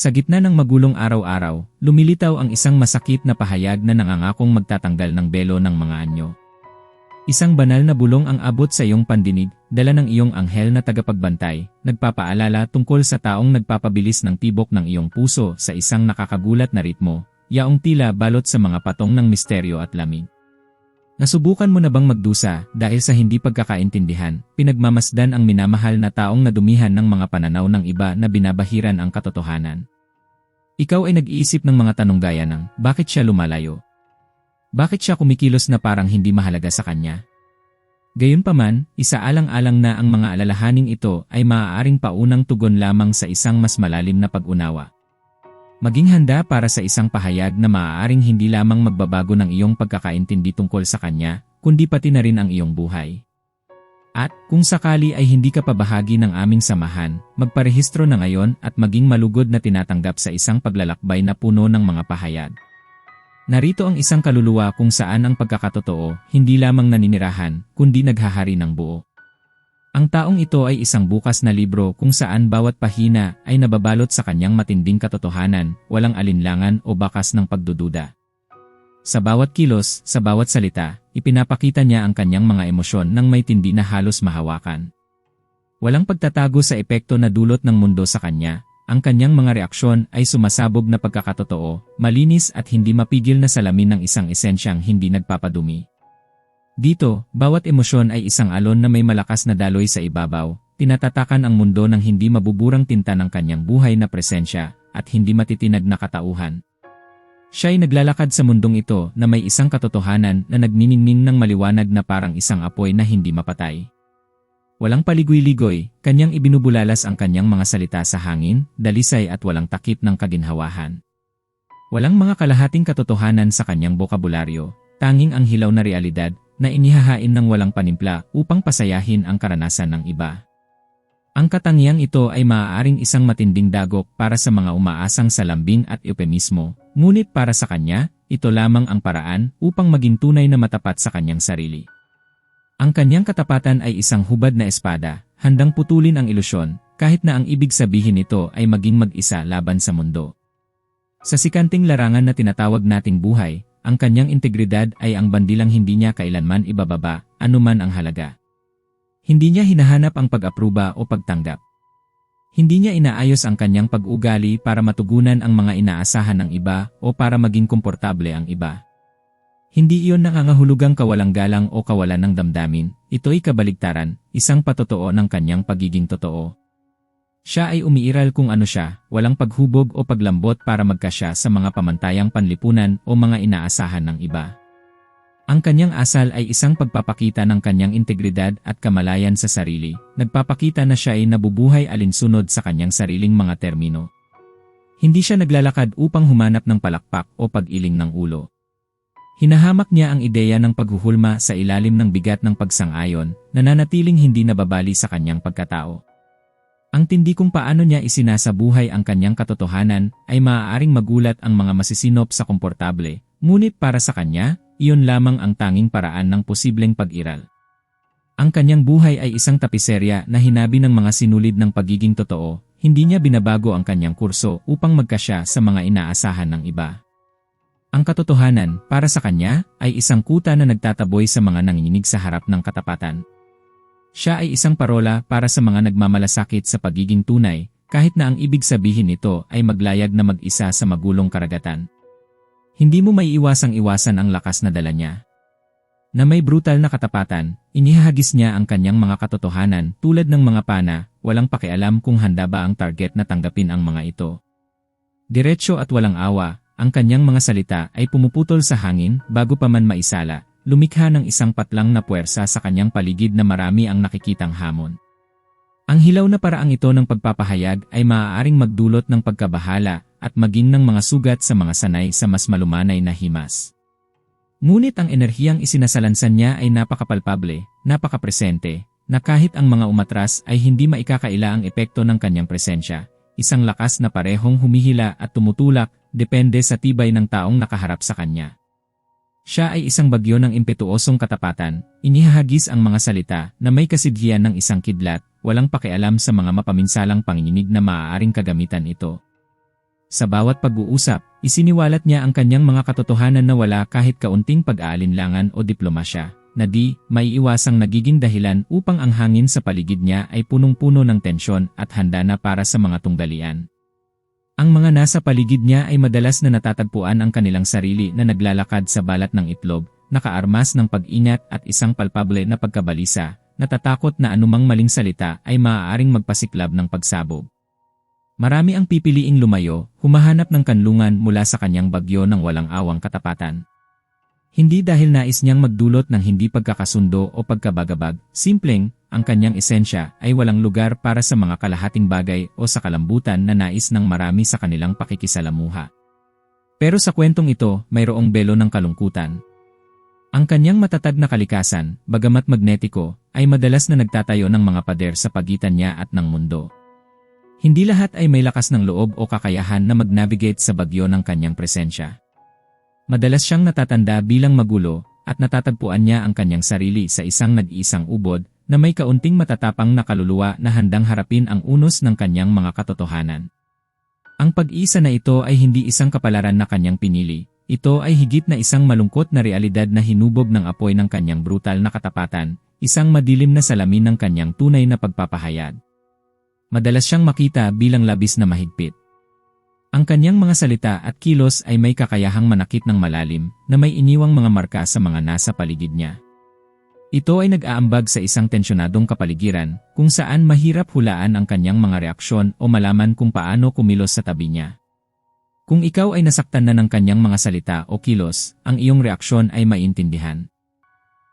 Sa gitna ng magulong araw-araw, lumilitaw ang isang masakit na pahayag na nangangakong magtatanggal ng belo ng mga anyo. Isang banal na bulong ang abot sa iyong pandinig, dala ng iyong anghel na tagapagbantay, nagpapaalala tungkol sa taong nagpapabilis ng tibok ng iyong puso sa isang nakakagulat na ritmo, yaong tila balot sa mga patong ng misteryo at lamig. Nasubukan mo na bang magdusa dahil sa hindi pagkakaintindihan, pinagmamasdan ang minamahal na taong nadumihan ng mga pananaw ng iba na binabahiran ang katotohanan? Ikaw ay nag-iisip ng mga tanong gaya ng, bakit siya lumalayo? Bakit siya kumikilos na parang hindi mahalaga sa kanya? Gayunpaman, isaalang-alang na ang mga alalahaning ito ay maaaring paunang tugon lamang sa isang mas malalim na pag-unawa. Maging handa para sa isang pahayag na maaaring hindi lamang magbabago ng iyong pagkakaintindi tungkol sa kanya, kundi pati na rin ang iyong buhay. At, kung sakali ay hindi ka pa bahagi ng aming samahan, magparehistro na ngayon at maging malugod na tinatanggap sa isang paglalakbay na puno ng mga pahayag. Narito ang isang kaluluwa kung saan ang pagkakatotoo hindi lamang naninirahan, kundi naghahari ng buo. Ang taong ito ay isang bukas na libro kung saan bawat pahina ay nababalot sa kanyang matinding katotohanan, walang alinlangan o bakas ng pagdududa. Sa bawat kilos, sa bawat salita, ipinapakita niya ang kanyang mga emosyon nang may tindi na halos mahawakan. Walang pagtatago sa epekto na dulot ng mundo sa kanya, ang kanyang mga reaksyon ay sumasabog na pagkakatotoo, malinis at hindi mapigil na salamin ng isang esensyang hindi nagpapadumi. Dito, bawat emosyon ay isang alon na may malakas na daloy sa ibabaw, tinatatakan ang mundo ng hindi mabuburang tinta ng kanyang buhay na presensya at hindi matitinag na katauhan. Siya ay naglalakad sa mundong ito na may isang katotohanan na nagniningning ng maliwanag na parang isang apoy na hindi mapatay. Walang paligoy-ligoy, kanyang ibinubulalas ang kanyang mga salita sa hangin, dalisay at walang takip ng kaginhawahan. Walang mga kalahating katotohanan sa kanyang bokabularyo, tanging ang hilaw na realidad na inihahain ng walang panimpla upang pasayahin ang karanasan ng iba. Ang katangiang ito ay maaaring isang matinding dagok para sa mga umaasang sa lambing at euphemismo, ngunit para sa kanya, ito lamang ang paraan upang maging tunay na matapat sa kanyang sarili. Ang kanyang katapatan ay isang hubad na espada, handang putulin ang ilusyon, kahit na ang ibig sabihin nito ay maging mag-isa laban sa mundo. Sa sikanting larangan na tinatawag nating buhay, ang kanyang integridad ay ang bandilang hindi niya kailanman ibababa, anuman ang halaga. Hindi niya hinahanap ang pag-apruba o pagtanggap. Hindi niya inaayos ang kanyang pag-ugali para matugunan ang mga inaasahan ng iba o para maging komportable ang iba. Hindi iyon nangangahulugang kawalang galang o kawalan ng damdamin, ito'y kabaligtaran, isang patotoo ng kanyang pagiging totoo. Siya ay umiiral kung ano siya, walang paghubog o paglambot para magkasya sa mga pamantayang panlipunan o mga inaasahan ng iba. Ang kanyang asal ay isang pagpapakita ng kanyang integridad at kamalayan sa sarili, nagpapakita na siya ay nabubuhay alinsunod sa kanyang sariling mga termino. Hindi siya naglalakad upang humanap ng palakpak o pag-iling ng ulo. Hinahamak niya ang ideya ng paghuhulma sa ilalim ng bigat ng pagsang-ayon, nananatiling hindi nababali sa kanyang pagkatao. Ang tindi kung paano niya isinasabuhay ang kanyang katotohanan ay maaaring magulat ang mga masisinop sa komportable, ngunit para sa kanya, iyon lamang ang tanging paraan ng posibleng pag-iral. Ang kanyang buhay ay isang tapiserya na hinabi ng mga sinulid ng pagiging totoo, hindi niya binabago ang kanyang kurso upang magkasya sa mga inaasahan ng iba. Ang katotohanan, para sa kanya, ay isang kuta na nagtataboy sa mga nanginginig sa harap ng katapatan. Siya ay isang parola para sa mga nagmamalasakit sa pagiging tunay, kahit na ang ibig sabihin nito ay maglayag na mag-isa sa magulong karagatan. Hindi mo may iwasang iwasan ang lakas na dala niya. Na may brutal na katapatan, inihahagis niya ang kanyang mga katotohanan tulad ng mga pana, walang pakialam kung handa ba ang target na tanggapin ang mga ito. Diretso at walang awa, ang kanyang mga salita ay pumuputol sa hangin bago pa man maisala, lumikha ng isang patlang na puwersa sa kanyang paligid na marami ang nakikitang hamon. Ang hilaw na paraang ito ng pagpapahayag ay maaaring magdulot ng pagkabahala at maging ng mga sugat sa mga sanay sa mas malumanay na himas. Ngunit ang enerhiyang isinasalansan niya ay napakapalpable, napakapresente, na kahit ang mga umatras ay hindi maikakaila ang epekto ng kanyang presensya, isang lakas na parehong humihila at tumutulak, depende sa tibay ng taong nakaharap sa kanya. Siya ay isang bagyo ng impetuosong katapatan, inihahagis ang mga salita na may kasidhiyan ng isang kidlat, walang pakialam sa mga mapaminsalang panginginig na maaaring kagamitan ito. Sa bawat pag-uusap, isiniwalat niya ang kanyang mga katotohanan na wala kahit kaunting pag-aalinlangan o diplomasya, na di maiiwasang nagiging dahilan upang ang hangin sa paligid niya ay punong-puno ng tensyon at handa na para sa mga tunggalian. Ang mga nasa paligid niya ay madalas na natatagpuan ang kanilang sarili na naglalakad sa balat ng itlog, nakaarmas ng pag-ingat at isang palpable na pagkabalisa, natatakot na anumang maling salita ay maaaring magpasiklab ng pagsabog. Marami ang pipiliing lumayo, humahanap ng kanlungan mula sa kanyang bagyo ng walang awang katapatan. Hindi dahil nais niyang magdulot ng hindi pagkakasundo o pagkabagabag, simpleng, ang kanyang esensya ay walang lugar para sa mga kalahating bagay o sa kalambutan na nais ng marami sa kanilang pakikisalamuha. Pero sa kwentong ito, mayroong belo ng kalungkutan. Ang kanyang matatag na kalikasan, bagamat magnetiko, ay madalas na nagtatayo ng mga pader sa pagitan niya at ng mundo. Hindi lahat ay may lakas ng loob o kakayahan na mag-navigate sa bagyo ng kanyang presensya. Madalas siyang natatanda bilang magulo at natatagpuan niya ang kanyang sarili sa isang nag-iisang ubod na may kaunting matatapang na kaluluwa na handang harapin ang unos ng kanyang mga katotohanan. Ang pag-isa na ito ay hindi isang kapalaran na kanyang pinili, ito ay higit na isang malungkot na realidad na hinubog ng apoy ng kanyang brutal na katapatan, isang madilim na salamin ng kanyang tunay na pagpapahayag madalas siyang makita bilang labis na mahigpit. Ang kanyang mga salita at kilos ay may kakayahang manakit ng malalim na may iniwang mga marka sa mga nasa paligid niya. Ito ay nag-aambag sa isang tensyonadong kapaligiran kung saan mahirap hulaan ang kanyang mga reaksyon o malaman kung paano kumilos sa tabi niya. Kung ikaw ay nasaktan na ng kanyang mga salita o kilos, ang iyong reaksyon ay maintindihan.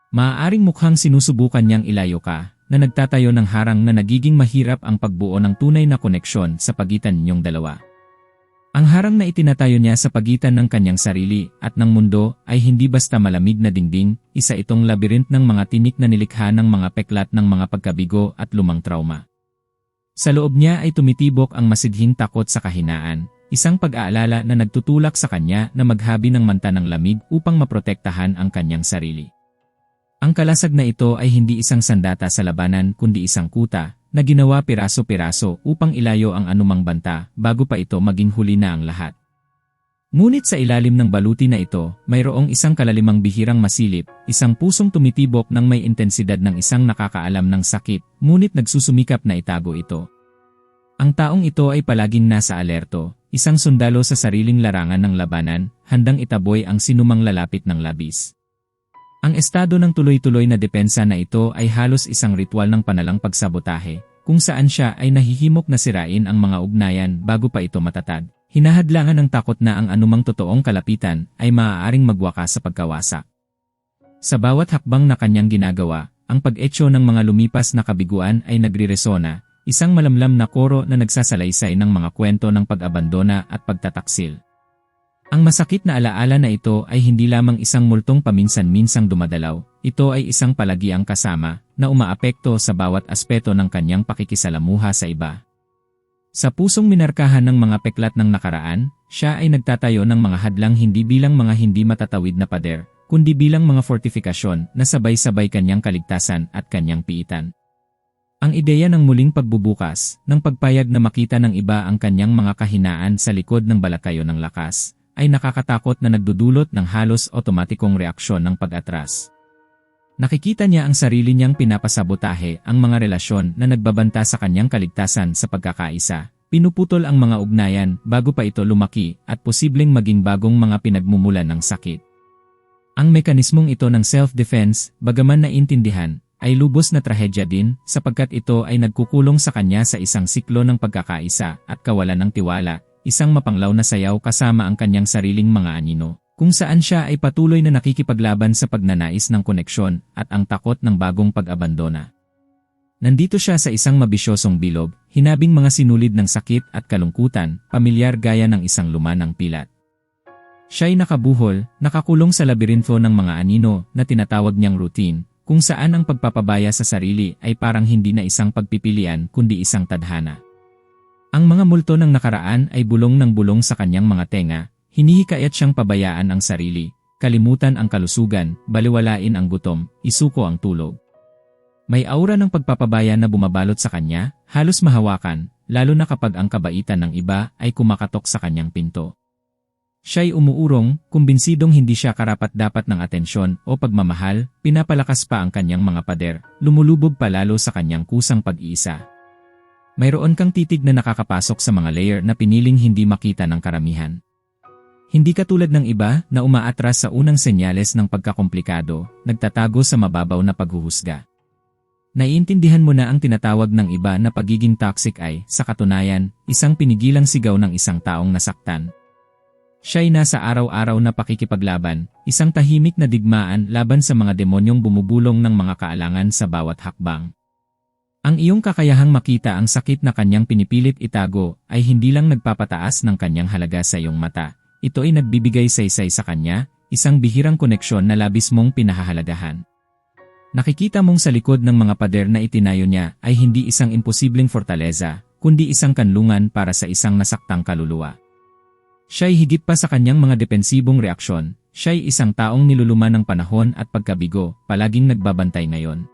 Maaaring mukhang sinusubukan niyang ilayo ka, na nagtatayo ng harang na nagiging mahirap ang pagbuo ng tunay na koneksyon sa pagitan ninyong dalawa. Ang harang na itinatayo niya sa pagitan ng kanyang sarili at ng mundo ay hindi basta malamig na dingding, isa itong labirint ng mga tinik na nilikha ng mga peklat ng mga pagkabigo at lumang trauma. Sa loob niya ay tumitibok ang masidhing takot sa kahinaan, isang pag-aalala na nagtutulak sa kanya na maghabi ng manta ng lamig upang maprotektahan ang kanyang sarili. Ang kalasag na ito ay hindi isang sandata sa labanan kundi isang kuta na ginawa piraso-piraso upang ilayo ang anumang banta bago pa ito maging huli na ang lahat. Ngunit sa ilalim ng baluti na ito, mayroong isang kalalimang bihirang masilip, isang pusong tumitibok ng may intensidad ng isang nakakaalam ng sakit, ngunit nagsusumikap na itago ito. Ang taong ito ay palaging nasa alerto, isang sundalo sa sariling larangan ng labanan, handang itaboy ang sinumang lalapit ng labis. Ang estado ng tuloy-tuloy na depensa na ito ay halos isang ritual ng panalang pagsabotahe, kung saan siya ay nahihimok na sirain ang mga ugnayan bago pa ito matatag. Hinahadlangan ng takot na ang anumang totoong kalapitan ay maaaring magwakas sa pagkawasak. Sa bawat hakbang na kanyang ginagawa, ang pag-etyo ng mga lumipas na kabiguan ay nagriresona, isang malamlam na koro na nagsasalaysay ng mga kwento ng pag-abandona at pagtataksil. Ang masakit na alaala na ito ay hindi lamang isang multong paminsan-minsang dumadalaw, ito ay isang palagiang kasama na umaapekto sa bawat aspeto ng kanyang pakikisalamuha sa iba. Sa pusong minarkahan ng mga peklat ng nakaraan, siya ay nagtatayo ng mga hadlang hindi bilang mga hindi matatawid na pader, kundi bilang mga fortifikasyon na sabay-sabay kanyang kaligtasan at kanyang piitan. Ang ideya ng muling pagbubukas, ng pagpayag na makita ng iba ang kanyang mga kahinaan sa likod ng balakayo ng lakas, ay nakakatakot na nagdudulot ng halos otomatikong reaksyon ng pag-atras. Nakikita niya ang sarili niyang pinapasabotahe ang mga relasyon na nagbabanta sa kanyang kaligtasan sa pagkakaisa. Pinuputol ang mga ugnayan bago pa ito lumaki at posibleng maging bagong mga pinagmumulan ng sakit. Ang mekanismong ito ng self-defense, bagaman naintindihan, ay lubos na trahedya din sapagkat ito ay nagkukulong sa kanya sa isang siklo ng pagkakaisa at kawalan ng tiwala isang mapanglaw na sayaw kasama ang kanyang sariling mga anino, kung saan siya ay patuloy na nakikipaglaban sa pagnanais ng koneksyon at ang takot ng bagong pag-abandona. Nandito siya sa isang mabisyosong bilog, hinabing mga sinulid ng sakit at kalungkutan, pamilyar gaya ng isang lumanang pilat. Siya'y nakabuhol, nakakulong sa labirinto ng mga anino na tinatawag niyang routine, kung saan ang pagpapabaya sa sarili ay parang hindi na isang pagpipilian kundi isang tadhana. Ang mga multo ng nakaraan ay bulong ng bulong sa kanyang mga tenga, hinihikayat siyang pabayaan ang sarili, kalimutan ang kalusugan, baliwalain ang gutom, isuko ang tulog. May aura ng pagpapabaya na bumabalot sa kanya, halos mahawakan, lalo na kapag ang kabaitan ng iba ay kumakatok sa kanyang pinto. Siya'y umuurong, kumbinsidong hindi siya karapat-dapat ng atensyon o pagmamahal, pinapalakas pa ang kanyang mga pader, lumulubog palalo sa kanyang kusang pag-iisa. Mayroon kang titig na nakakapasok sa mga layer na piniling hindi makita ng karamihan. Hindi katulad ng iba na umaatras sa unang senyales ng pagkakomplikado, nagtatago sa mababaw na paghuhusga. Naiintindihan mo na ang tinatawag ng iba na pagiging toxic ay, sa katunayan, isang pinigilang sigaw ng isang taong nasaktan, Siya'y nasa araw-araw na pakikipaglaban, isang tahimik na digmaan laban sa mga demonyong bumubulong ng mga kaalangan sa bawat hakbang. Ang iyong kakayahang makita ang sakit na kanyang pinipilit itago ay hindi lang nagpapataas ng kanyang halaga sa iyong mata, ito ay nagbibigay saysay sa kanya, isang bihirang koneksyon na labis mong pinahahalagahan. Nakikita mong sa likod ng mga pader na itinayo niya ay hindi isang imposibleng fortaleza, kundi isang kanlungan para sa isang nasaktang kaluluwa. Siya'y higit pa sa kanyang mga depensibong reaksyon, siya'y isang taong niluluman ng panahon at pagkabigo, palaging nagbabantay ngayon.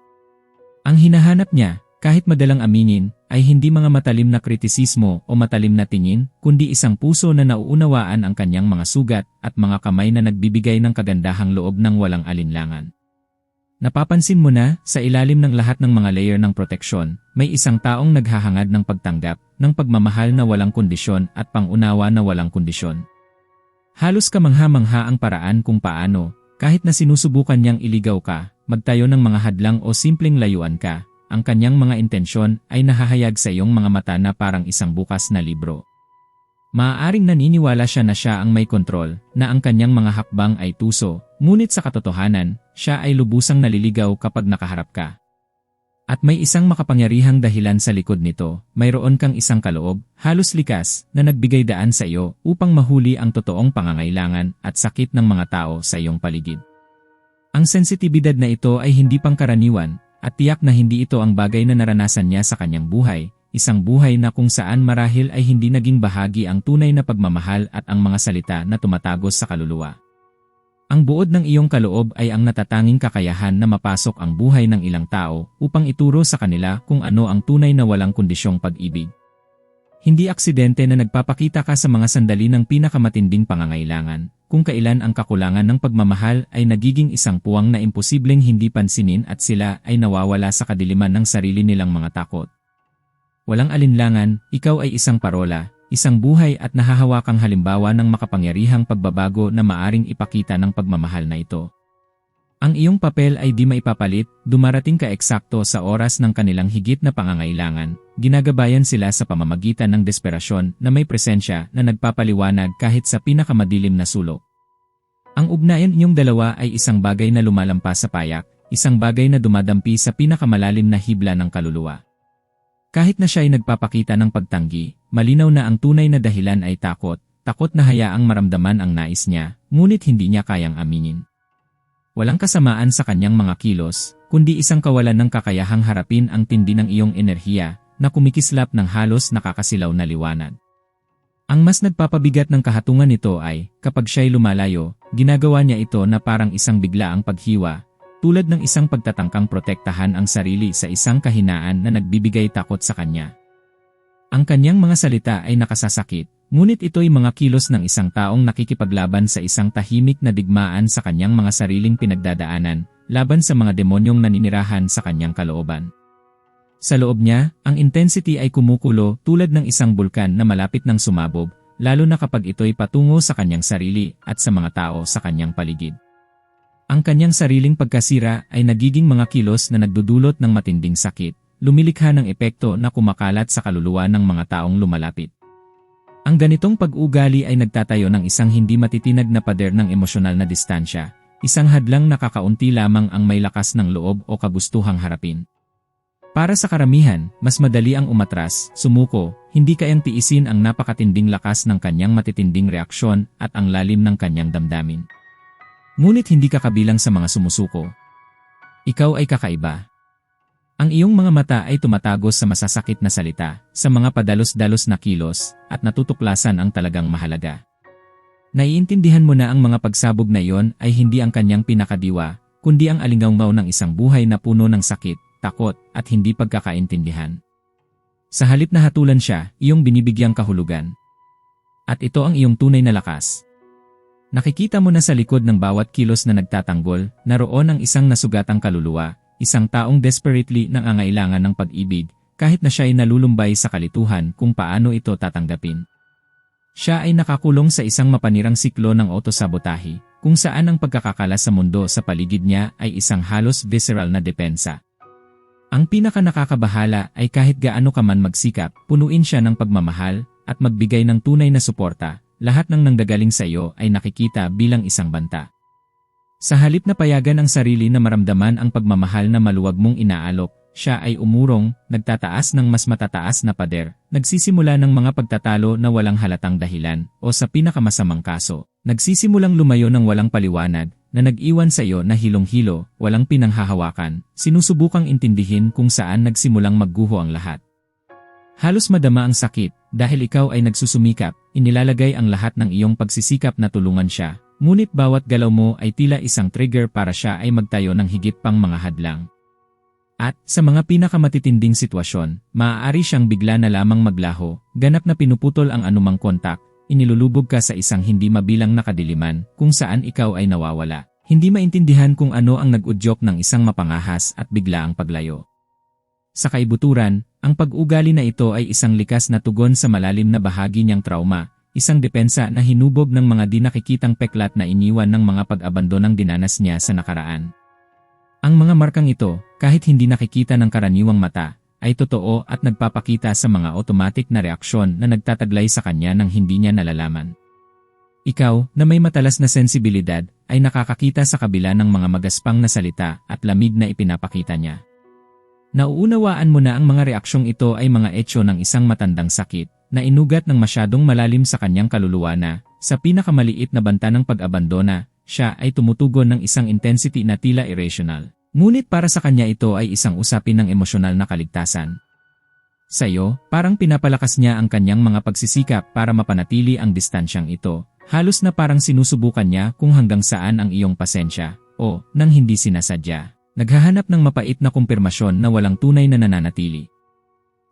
Ang hinahanap niya, kahit madalang aminin, ay hindi mga matalim na kritisismo o matalim na tingin, kundi isang puso na nauunawaan ang kanyang mga sugat at mga kamay na nagbibigay ng kagandahang loob ng walang alinlangan. Napapansin mo na, sa ilalim ng lahat ng mga layer ng proteksyon, may isang taong naghahangad ng pagtanggap, ng pagmamahal na walang kondisyon at pangunawa na walang kondisyon. Halos kamangha-mangha ang paraan kung paano, kahit na sinusubukan niyang iligaw ka, magtayo ng mga hadlang o simpleng layuan ka, ang kanyang mga intensyon ay nahahayag sa iyong mga mata na parang isang bukas na libro. Maaaring naniniwala siya na siya ang may kontrol, na ang kanyang mga hakbang ay tuso, ngunit sa katotohanan, siya ay lubusang naliligaw kapag nakaharap ka. At may isang makapangyarihang dahilan sa likod nito, mayroon kang isang kaloob, halos likas, na nagbigay daan sa iyo upang mahuli ang totoong pangangailangan at sakit ng mga tao sa iyong paligid. Ang sensitibidad na ito ay hindi pangkaraniwan, at tiyak na hindi ito ang bagay na naranasan niya sa kanyang buhay, isang buhay na kung saan marahil ay hindi naging bahagi ang tunay na pagmamahal at ang mga salita na tumatagos sa kaluluwa. Ang buod ng iyong kaloob ay ang natatanging kakayahan na mapasok ang buhay ng ilang tao upang ituro sa kanila kung ano ang tunay na walang kondisyong pag-ibig. Hindi aksidente na nagpapakita ka sa mga sandali ng pinakamatinding pangangailangan, kung kailan ang kakulangan ng pagmamahal ay nagiging isang puwang na imposibleng hindi pansinin at sila ay nawawala sa kadiliman ng sarili nilang mga takot. Walang alinlangan, ikaw ay isang parola, isang buhay at nahahawakang halimbawa ng makapangyarihang pagbabago na maaring ipakita ng pagmamahal na ito. Ang iyong papel ay di maipapalit, dumarating ka eksakto sa oras ng kanilang higit na pangangailangan, ginagabayan sila sa pamamagitan ng desperasyon na may presensya na nagpapaliwanag kahit sa pinakamadilim na sulok. Ang ugnayan ninyong dalawa ay isang bagay na lumalampas sa payak, isang bagay na dumadampi sa pinakamalalim na hibla ng kaluluwa. Kahit na siya ay nagpapakita ng pagtanggi, malinaw na ang tunay na dahilan ay takot, takot na hayaang maramdaman ang nais niya, ngunit hindi niya kayang aminin. Walang kasamaan sa kanyang mga kilos, kundi isang kawalan ng kakayahang harapin ang tindi ng iyong enerhiya na kumikislap ng halos nakakasilaw na liwanag. Ang mas nagpapabigat ng kahatungan nito ay, kapag siya'y lumalayo, ginagawa niya ito na parang isang biglaang paghiwa, tulad ng isang pagtatangkang protektahan ang sarili sa isang kahinaan na nagbibigay takot sa kanya. Ang kanyang mga salita ay nakasasakit, ngunit ito'y mga kilos ng isang taong nakikipaglaban sa isang tahimik na digmaan sa kanyang mga sariling pinagdadaanan, laban sa mga demonyong naninirahan sa kanyang kalooban. Sa loob niya, ang intensity ay kumukulo tulad ng isang bulkan na malapit ng sumabog, lalo na kapag ito'y patungo sa kanyang sarili at sa mga tao sa kanyang paligid. Ang kanyang sariling pagkasira ay nagiging mga kilos na nagdudulot ng matinding sakit, lumilikha ng epekto na kumakalat sa kaluluwa ng mga taong lumalapit. Ang ganitong pag-ugali ay nagtatayo ng isang hindi matitinag na pader ng emosyonal na distansya, isang hadlang nakakaunti lamang ang may lakas ng loob o kagustuhang harapin. Para sa karamihan, mas madali ang umatras, sumuko, hindi kayang tiisin ang napakatinding lakas ng kanyang matitinding reaksyon at ang lalim ng kanyang damdamin. Ngunit hindi ka kabilang sa mga sumusuko. Ikaw ay kakaiba. Ang iyong mga mata ay tumatagos sa masasakit na salita, sa mga padalos-dalos na kilos, at natutuklasan ang talagang mahalaga. Naiintindihan mo na ang mga pagsabog na iyon ay hindi ang kanyang pinakadiwa, kundi ang alingawngaw ng isang buhay na puno ng sakit, takot, at hindi pagkakaintindihan. Sa halip na hatulan siya, iyong binibigyang kahulugan. At ito ang iyong tunay na lakas. Nakikita mo na sa likod ng bawat kilos na nagtatanggol, naroon ang isang nasugatang kaluluwa, isang taong desperately nangangailangan ng pag-ibig, kahit na siya ay nalulumbay sa kalituhan kung paano ito tatanggapin. Siya ay nakakulong sa isang mapanirang siklo ng autosabotahe, kung saan ang pagkakakala sa mundo sa paligid niya ay isang halos visceral na depensa. Ang pinaka nakakabahala ay kahit gaano ka man magsikap, punuin siya ng pagmamahal at magbigay ng tunay na suporta, lahat ng nanggagaling sa iyo ay nakikita bilang isang banta. Sa halip na payagan ang sarili na maramdaman ang pagmamahal na maluwag mong inaalok, siya ay umurong, nagtataas ng mas matataas na pader, nagsisimula ng mga pagtatalo na walang halatang dahilan, o sa pinakamasamang kaso, nagsisimulang lumayo ng walang paliwanag, na nag-iwan sa iyo na hilong-hilo, walang pinanghahawakan, sinusubukang intindihin kung saan nagsimulang magguho ang lahat. Halos madama ang sakit, dahil ikaw ay nagsusumikap, inilalagay ang lahat ng iyong pagsisikap na tulungan siya, ngunit bawat galaw mo ay tila isang trigger para siya ay magtayo ng higit pang mga hadlang. At, sa mga pinakamatitinding sitwasyon, maaari siyang bigla na lamang maglaho, ganap na pinuputol ang anumang kontak, inilulubog ka sa isang hindi mabilang na kadiliman kung saan ikaw ay nawawala. Hindi maintindihan kung ano ang nag-udyok ng isang mapangahas at bigla ang paglayo. Sa kaibuturan, ang pag-ugali na ito ay isang likas na tugon sa malalim na bahagi niyang trauma, isang depensa na hinubog ng mga di nakikitang peklat na iniwan ng mga pag-abandonang dinanas niya sa nakaraan. Ang mga markang ito, kahit hindi nakikita ng karaniwang mata, ay totoo at nagpapakita sa mga automatic na reaksyon na nagtataglay sa kanya ng hindi niya nalalaman. Ikaw, na may matalas na sensibilidad, ay nakakakita sa kabila ng mga magaspang na salita at lamig na ipinapakita niya. Nauunawaan mo na ang mga reaksyong ito ay mga etyo ng isang matandang sakit, na inugat ng masyadong malalim sa kanyang kaluluwa na, sa pinakamaliit na banta ng pag-abandona, siya ay tumutugon ng isang intensity na tila irrational. Ngunit para sa kanya ito ay isang usapin ng emosyonal na kaligtasan. Sa iyo, parang pinapalakas niya ang kanyang mga pagsisikap para mapanatili ang distansyang ito, halos na parang sinusubukan niya kung hanggang saan ang iyong pasensya, o, nang hindi sinasadya. Naghahanap ng mapait na kumpirmasyon na walang tunay na nananatili.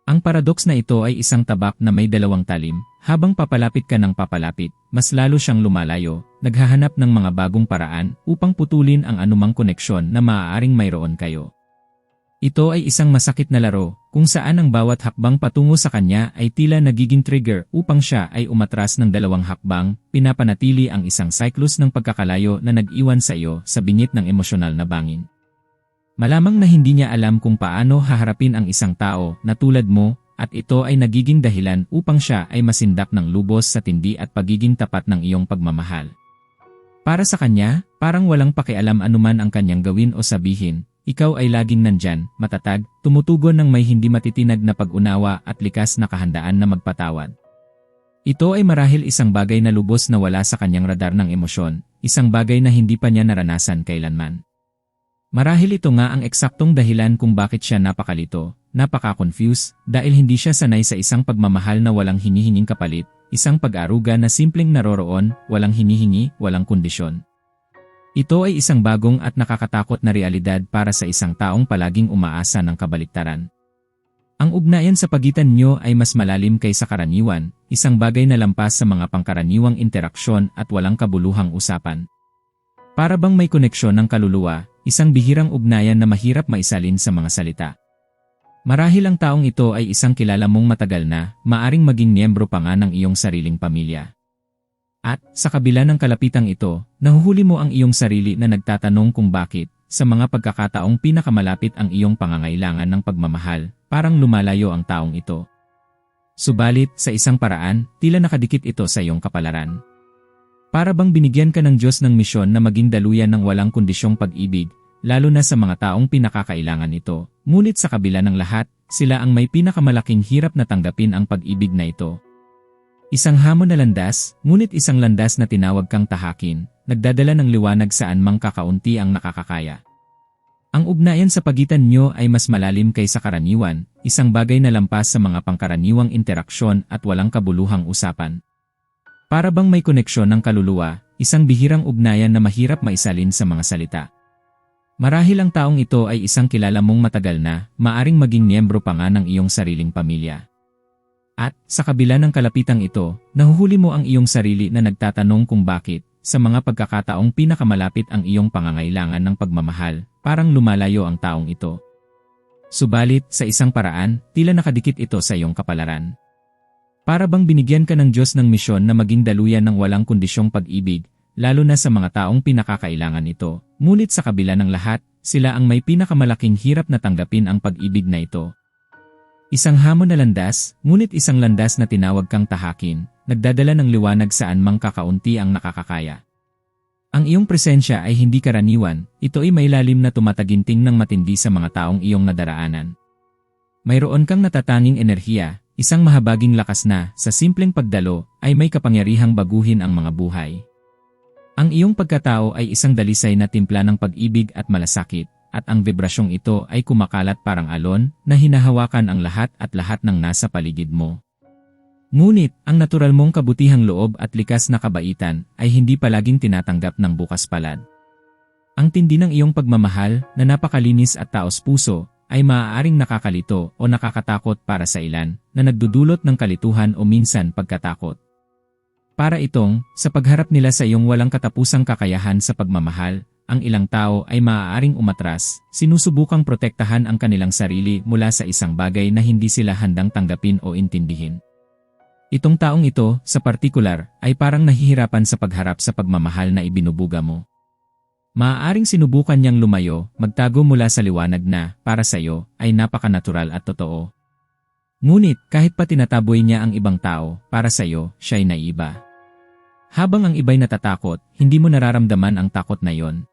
Ang paradox na ito ay isang tabak na may dalawang talim, habang papalapit ka ng papalapit, mas lalo siyang lumalayo, naghahanap ng mga bagong paraan upang putulin ang anumang koneksyon na maaaring mayroon kayo. Ito ay isang masakit na laro, kung saan ang bawat hakbang patungo sa kanya ay tila nagiging trigger upang siya ay umatras ng dalawang hakbang, pinapanatili ang isang cyclus ng pagkakalayo na nag-iwan sa iyo sa bingit ng emosyonal na bangin. Malamang na hindi niya alam kung paano haharapin ang isang tao na tulad mo at ito ay nagiging dahilan upang siya ay masindak ng lubos sa tindi at pagiging tapat ng iyong pagmamahal. Para sa kanya, parang walang pakialam anuman ang kanyang gawin o sabihin, ikaw ay laging nandyan, matatag, tumutugon ng may hindi matitinag na pag-unawa at likas na kahandaan na magpatawad. Ito ay marahil isang bagay na lubos na wala sa kanyang radar ng emosyon, isang bagay na hindi pa niya naranasan kailanman. Marahil ito nga ang eksaktong dahilan kung bakit siya napakalito, napaka-confused, dahil hindi siya sanay sa isang pagmamahal na walang hinihinging kapalit, isang pag-aruga na simpleng naroroon, walang hinihingi, walang kondisyon. Ito ay isang bagong at nakakatakot na realidad para sa isang taong palaging umaasa ng kabaliktaran. Ang ugnayan sa pagitan niyo ay mas malalim kaysa karaniwan, isang bagay na lampas sa mga pangkaraniwang interaksyon at walang kabuluhang usapan. Para bang may koneksyon ng kaluluwa, isang bihirang ugnayan na mahirap maisalin sa mga salita. Marahil ang taong ito ay isang kilala mong matagal na, maaring maging miyembro pa nga ng iyong sariling pamilya. At, sa kabila ng kalapitang ito, nahuhuli mo ang iyong sarili na nagtatanong kung bakit, sa mga pagkakataong pinakamalapit ang iyong pangangailangan ng pagmamahal, parang lumalayo ang taong ito. Subalit, sa isang paraan, tila nakadikit ito sa iyong kapalaran. Para bang binigyan ka ng Diyos ng misyon na maging daluyan ng walang kondisyong pag-ibig, lalo na sa mga taong pinakakailangan ito. Ngunit sa kabila ng lahat, sila ang may pinakamalaking hirap na tanggapin ang pag-ibig na ito. Isang hamon na landas, ngunit isang landas na tinawag kang tahakin, nagdadala ng liwanag saan mang kakaunti ang nakakakaya. Ang ugnayan sa pagitan nyo ay mas malalim kaysa karaniwan, isang bagay na lampas sa mga pangkaraniwang interaksyon at walang kabuluhang usapan. Para bang may koneksyon ng kaluluwa, isang bihirang ugnayan na mahirap maisalin sa mga salita. Marahil ang taong ito ay isang kilala mong matagal na, maaring maging miyembro pa nga ng iyong sariling pamilya. At, sa kabila ng kalapitang ito, nahuhuli mo ang iyong sarili na nagtatanong kung bakit, sa mga pagkakataong pinakamalapit ang iyong pangangailangan ng pagmamahal, parang lumalayo ang taong ito. Subalit, sa isang paraan, tila nakadikit ito sa iyong kapalaran. Para bang binigyan ka ng Diyos ng misyon na maging daluyan ng walang kondisyong pag-ibig, lalo na sa mga taong pinakakailangan ito. Ngunit sa kabila ng lahat, sila ang may pinakamalaking hirap na tanggapin ang pag-ibig na ito. Isang hamon na landas, ngunit isang landas na tinawag kang tahakin, nagdadala ng liwanag saan mang kakaunti ang nakakakaya. Ang iyong presensya ay hindi karaniwan, ito ay may lalim na tumataginting ng matindi sa mga taong iyong nadaraanan. Mayroon kang natatanging enerhiya, isang mahabaging lakas na, sa simpleng pagdalo, ay may kapangyarihang baguhin ang mga buhay. Ang iyong pagkatao ay isang dalisay na timpla ng pag-ibig at malasakit, at ang vibrasyong ito ay kumakalat parang alon na hinahawakan ang lahat at lahat ng nasa paligid mo. Ngunit, ang natural mong kabutihang loob at likas na kabaitan ay hindi palaging tinatanggap ng bukas palad. Ang tindi ng iyong pagmamahal na napakalinis at taos puso ay maaaring nakakalito o nakakatakot para sa ilan na nagdudulot ng kalituhan o minsan pagkatakot. Para itong, sa pagharap nila sa iyong walang katapusang kakayahan sa pagmamahal, ang ilang tao ay maaaring umatras, sinusubukang protektahan ang kanilang sarili mula sa isang bagay na hindi sila handang tanggapin o intindihin. Itong taong ito, sa partikular, ay parang nahihirapan sa pagharap sa pagmamahal na ibinubuga mo. Maaaring sinubukan niyang lumayo, magtago mula sa liwanag na, para sa iyo, ay napakanatural at totoo. Ngunit, kahit pa tinataboy niya ang ibang tao, para sa iyo, siya'y naiba. Habang ang iba'y natatakot, hindi mo nararamdaman ang takot na yon.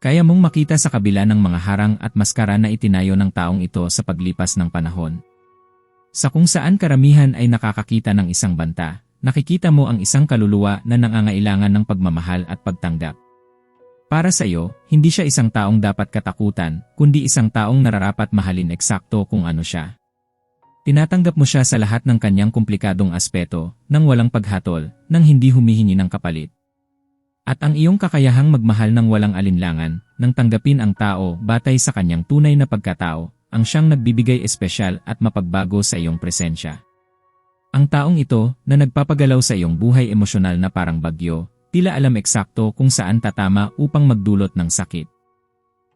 Kaya mong makita sa kabila ng mga harang at maskara na itinayo ng taong ito sa paglipas ng panahon. Sa kung saan karamihan ay nakakakita ng isang banta, nakikita mo ang isang kaluluwa na nangangailangan ng pagmamahal at pagtanggap. Para sa iyo, hindi siya isang taong dapat katakutan, kundi isang taong nararapat mahalin eksakto kung ano siya. Tinatanggap mo siya sa lahat ng kanyang komplikadong aspeto, nang walang paghatol, nang hindi humihingi ng kapalit. At ang iyong kakayahang magmahal ng walang alinlangan, nang tanggapin ang tao batay sa kanyang tunay na pagkatao, ang siyang nagbibigay espesyal at mapagbago sa iyong presensya. Ang taong ito, na nagpapagalaw sa iyong buhay emosyonal na parang bagyo, tila alam eksakto kung saan tatama upang magdulot ng sakit.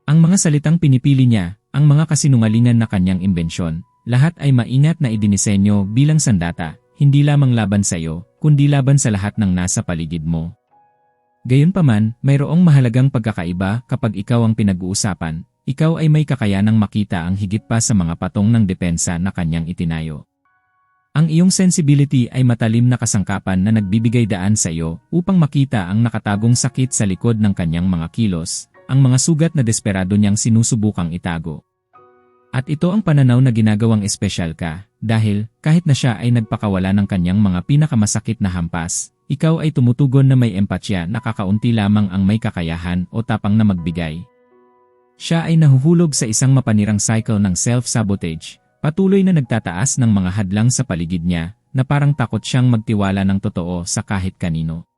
Ang mga salitang pinipili niya, ang mga kasinungalingan na kanyang imbensyon, lahat ay maingat na idinisenyo bilang sandata, hindi lamang laban sa iyo, kundi laban sa lahat ng nasa paligid mo. Gayunpaman, mayroong mahalagang pagkakaiba kapag ikaw ang pinag-uusapan, ikaw ay may kakayanang makita ang higit pa sa mga patong ng depensa na kanyang itinayo. Ang iyong sensibility ay matalim na kasangkapan na nagbibigay daan sa iyo upang makita ang nakatagong sakit sa likod ng kanyang mga kilos, ang mga sugat na desperado niyang sinusubukang itago. At ito ang pananaw na ginagawang espesyal ka, dahil kahit na siya ay nagpakawala ng kanyang mga pinakamasakit na hampas, ikaw ay tumutugon na may empatya na kakaunti lamang ang may kakayahan o tapang na magbigay. Siya ay nahuhulog sa isang mapanirang cycle ng self-sabotage, patuloy na nagtataas ng mga hadlang sa paligid niya, na parang takot siyang magtiwala ng totoo sa kahit kanino.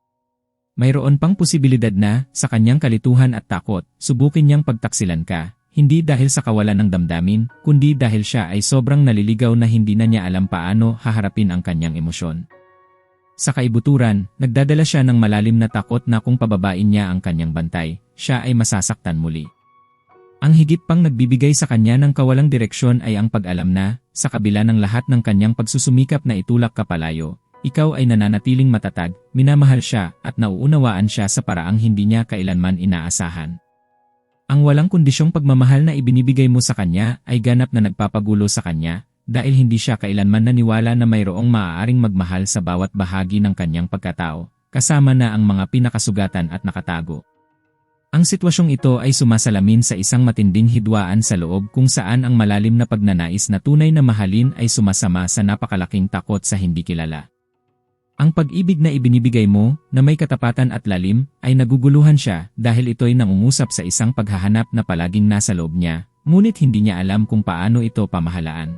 Mayroon pang posibilidad na, sa kanyang kalituhan at takot, subukin niyang pagtaksilan ka, hindi dahil sa kawalan ng damdamin, kundi dahil siya ay sobrang naliligaw na hindi na niya alam paano haharapin ang kanyang emosyon. Sa kaibuturan, nagdadala siya ng malalim na takot na kung pababain niya ang kanyang bantay, siya ay masasaktan muli. Ang higit pang nagbibigay sa kanya ng kawalang direksyon ay ang pag-alam na, sa kabila ng lahat ng kanyang pagsusumikap na itulak kapalayo, ikaw ay nananatiling matatag, minamahal siya at nauunawaan siya sa paraang hindi niya kailanman inaasahan. Ang walang kondisyong pagmamahal na ibinibigay mo sa kanya ay ganap na nagpapagulo sa kanya dahil hindi siya kailanman naniwala na mayroong maaaring magmahal sa bawat bahagi ng kanyang pagkatao, kasama na ang mga pinakasugatan at nakatago. Ang sitwasyong ito ay sumasalamin sa isang matinding hidwaan sa loob kung saan ang malalim na pagnanais na tunay na mahalin ay sumasama sa napakalaking takot sa hindi kilala. Ang pag-ibig na ibinibigay mo, na may katapatan at lalim, ay naguguluhan siya dahil ito'y nangungusap sa isang paghahanap na palaging nasa loob niya, ngunit hindi niya alam kung paano ito pamahalaan.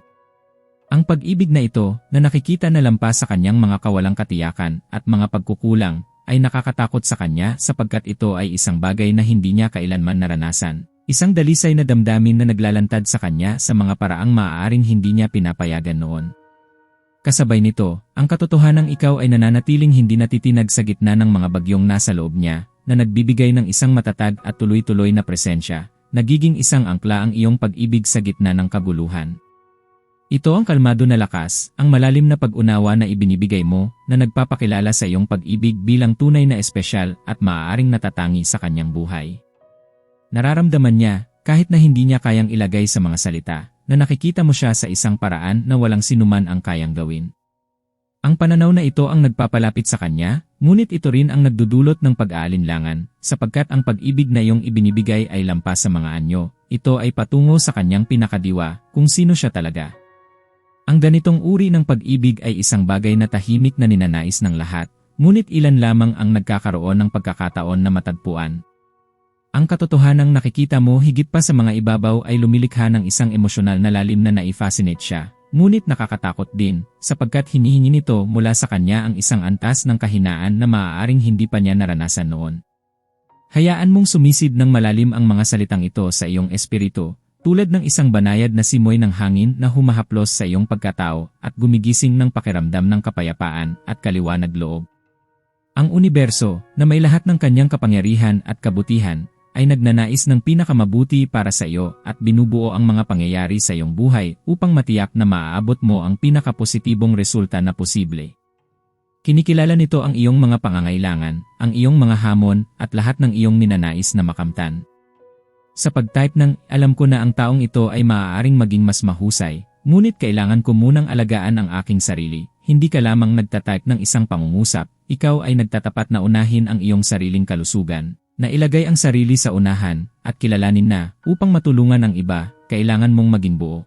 Ang pag-ibig na ito, na nakikita na lampas sa kanyang mga kawalang katiyakan at mga pagkukulang, ay nakakatakot sa kanya sapagkat ito ay isang bagay na hindi niya kailanman naranasan, Isang dalisay na damdamin na naglalantad sa kanya sa mga paraang maaaring hindi niya pinapayagan noon. Kasabay nito, ang katotohanang ikaw ay nananatiling hindi natitinag sa gitna ng mga bagyong nasa loob niya, na nagbibigay ng isang matatag at tuloy-tuloy na presensya, nagiging isang angkla ang iyong pag-ibig sa gitna ng kaguluhan. Ito ang kalmado na lakas, ang malalim na pag-unawa na ibinibigay mo, na nagpapakilala sa iyong pag-ibig bilang tunay na espesyal at maaaring natatangi sa kanyang buhay. Nararamdaman niya, kahit na hindi niya kayang ilagay sa mga salita, na nakikita mo siya sa isang paraan na walang sinuman ang kayang gawin. Ang pananaw na ito ang nagpapalapit sa kanya, ngunit ito rin ang nagdudulot ng pag-aalinlangan, sapagkat ang pag-ibig na iyong ibinibigay ay lampas sa mga anyo, ito ay patungo sa kanyang pinakadiwa, kung sino siya talaga. Ang ganitong uri ng pag-ibig ay isang bagay na tahimik na ninanais ng lahat, ngunit ilan lamang ang nagkakaroon ng pagkakataon na matagpuan, ang katotohanang nakikita mo higit pa sa mga ibabaw ay lumilikha ng isang emosyonal na lalim na naifascinate siya. Ngunit nakakatakot din, sapagkat hinihingi nito mula sa kanya ang isang antas ng kahinaan na maaaring hindi pa niya naranasan noon. Hayaan mong sumisid ng malalim ang mga salitang ito sa iyong espiritu, tulad ng isang banayad na simoy ng hangin na humahaplos sa iyong pagkatao at gumigising ng pakiramdam ng kapayapaan at kaliwanag loob. Ang universo, na may lahat ng kanyang kapangyarihan at kabutihan, ay nagnanais ng pinakamabuti para sa iyo at binubuo ang mga pangyayari sa iyong buhay upang matiyak na maaabot mo ang pinakapositibong resulta na posible. Kinikilala nito ang iyong mga pangangailangan, ang iyong mga hamon at lahat ng iyong ninanais na makamtan. Sa pag-type ng alam ko na ang taong ito ay maaaring maging mas mahusay, ngunit kailangan ko munang alagaan ang aking sarili. Hindi ka lamang nagtatype ng isang pangungusap, ikaw ay nagtatapat na unahin ang iyong sariling kalusugan, na ilagay ang sarili sa unahan at kilalanin na upang matulungan ang iba, kailangan mong maging buo.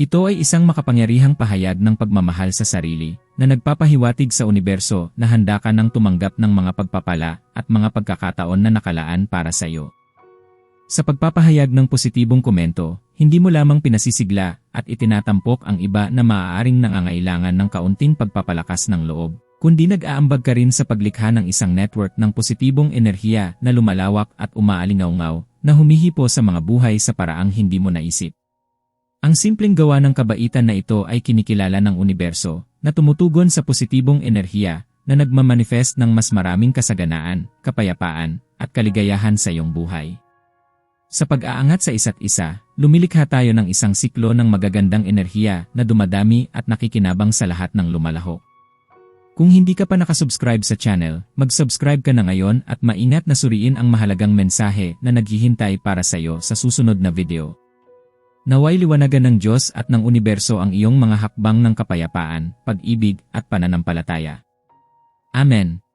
Ito ay isang makapangyarihang pahayag ng pagmamahal sa sarili na nagpapahiwatig sa universo na handa ka ng tumanggap ng mga pagpapala at mga pagkakataon na nakalaan para sa iyo. Sa pagpapahayag ng positibong komento, hindi mo lamang pinasisigla at itinatampok ang iba na maaaring nangangailangan ng kaunting pagpapalakas ng loob kundi nag-aambag ka rin sa paglikha ng isang network ng positibong enerhiya na lumalawak at umaalingaw-ngaw na humihipo sa mga buhay sa paraang hindi mo naisip. Ang simpleng gawa ng kabaitan na ito ay kinikilala ng universo na tumutugon sa positibong enerhiya na nagmamanifest ng mas maraming kasaganaan, kapayapaan, at kaligayahan sa iyong buhay. Sa pag-aangat sa isa't isa, lumilikha tayo ng isang siklo ng magagandang enerhiya na dumadami at nakikinabang sa lahat ng lumalahok. Kung hindi ka pa nakasubscribe sa channel, mag-subscribe ka na ngayon at maingat na suriin ang mahalagang mensahe na naghihintay para sa iyo sa susunod na video. Naway liwanagan ng Diyos at ng universo ang iyong mga hakbang ng kapayapaan, pag-ibig at pananampalataya. Amen.